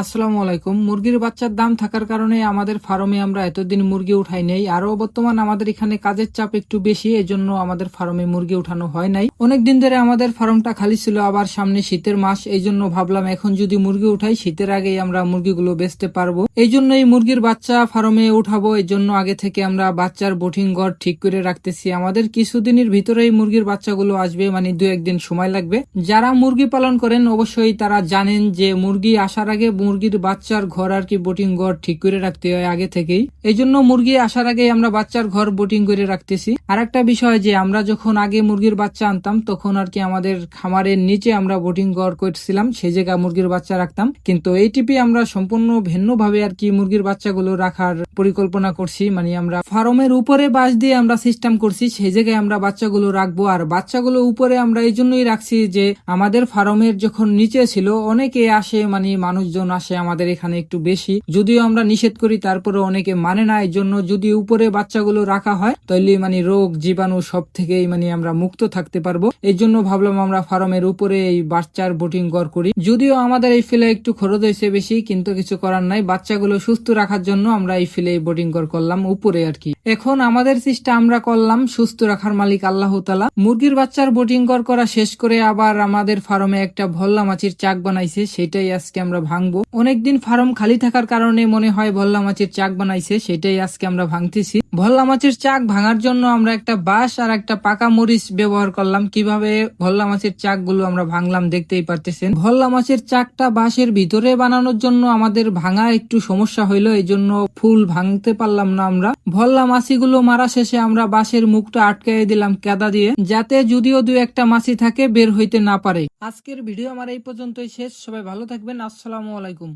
আসসালামু আলাইকুম। মুরগির বাচ্চার দাম থাকার কারণে আমাদের ফার্মে আমরা এতদিন মুরগি উঠাই নাই। আরও বর্তমান আমাদের এখানে কাজের চাপ একটু বেশি, এজন্য আমাদের ফার্মে মুরগি উঠানো হয় নাই। অনেক দিন ধরে আমাদের ফার্মটা খালি ছিল, আবার সামনে শীতের মাস এই জন্য ভাবলাম এখন যদি মুরগি উঠাই, শীতের আগেই আমরা মুরগিগুলো বেচতে পারব। এই জন্য এই মুরগির বাচ্চা ফার্মে উঠাবো এই জন্য আগে থেকে আমরা বাচ্চার বোটিং ঘর ঠিক করে রাখতেছি। আমাদের কিছুদিনের ভিতরেই মুরগির বাচ্চাগুলো আসবে মানে দু একদিন সময় লাগবে। যারা মুরগি পালন করেন, অবশ্যই তারা জানেন যে মুরগি আসার আগে মুরগির বাচ্চার ঘর আর কি বোটিং ঘর ঠিক করে রাখতে হয় আগে থেকেই। এই জন্য মুরগি আসার আগে আমরা বাচ্চার ঘর বোটিং করে রাখতেছি। আর একটা বিষয় যে আমরা যখন আগে মুরগির বাচ্চা আনতাম, তখন আর কি আমাদের খামারের নিচে আমরা বোটিং ঘর করছিলাম সেই জায়গায় মুরগির বাচ্চা রাখতাম। কিন্তু এই টিপি আমরা সম্পূর্ণ ভিন্নভাবে আর কি মুরগির বাচ্চাগুলো রাখার পরিকল্পনা করছি মানে আমরা ফার্মের উপরে বাস দিয়ে আমরা সিস্টেম করছি, সেই জায়গায় আমরা বাচ্চাগুলো রাখব। আর বাচ্চাগুলো উপরে আমরা এই জন্যই রাখছি যে, আমাদের ফার্মের যখন নিচে ছিল, অনেকে আসে মানে মানুষজন আসে আমাদের এখানে একটু বেশি। যদিও আমরা নিষেধ করি তারপরে অনেকে মানে না এই জন্য যদি উপরে বাচ্চাগুলো রাখা হয় তাহলে মানে রোগ, জীবাণু সব থেকেই মানে আমরা মুক্ত থাকতে পারব। এই জন্য ভাবলাম আমরা ফার্মের উপরে এই বাচ্চার বোটিং ঘর করি। যদিও আমাদের এই ফিলে একটু খরচ হয়েছে বেশি, কিন্তু কিছু করার নাই। বাচ্চাগুলো সুস্থ রাখার জন্য আমরা এই ফিলে বোটিং ঘর করলাম উপরে আর কি। এখন আমাদের চেষ্টা আমরা করলাম সুস্থ রাখার মালিক আল্লাহ তালা মুরগির বাচ্চার বোর্ডিং ঘর করা শেষ করে আবার আমাদের ফার্মে একটা ভল্লা মাছির চাক বানাইছে, সেটাই আজকে আমরা ভাঙবো। অনেকদিন ফার্ম খালি থাকার কারণে মনে হয় ভল্লা মাছির চাক বানাইছে, সেটাই আজকে আমরা ভাঙতেছি। ভল্লা মাছের চাক ভাঙার জন্য আমরা একটা বাঁশ আর একটা পাকা মরিচ ব্যবহার করলাম। কীভাবে ভল্লা মাছের চাকগুলো আমরা ভাঙলাম দেখতেই পারতেছেন। ভল্লা মাছের চাকটা বাঁশের ভিতরে বানানোর জন্য আমাদের ভাঙা একটু সমস্যা হইল এই জন্য ফুল ভাঙতে পারলাম না আমরা। ভল্লা মাছিগুলো মারা শেষে আমরা বাঁশের মুখটা আটকাই দিলাম কেদা দিয়ে, যাতে যদিও দু একটা মাছি থাকে বের হইতে না পারে। আজকের ভিডিও আমার এই পর্যন্তই শেষ। সবাই ভালো থাকবেন। আসসালামু আলাইকুম।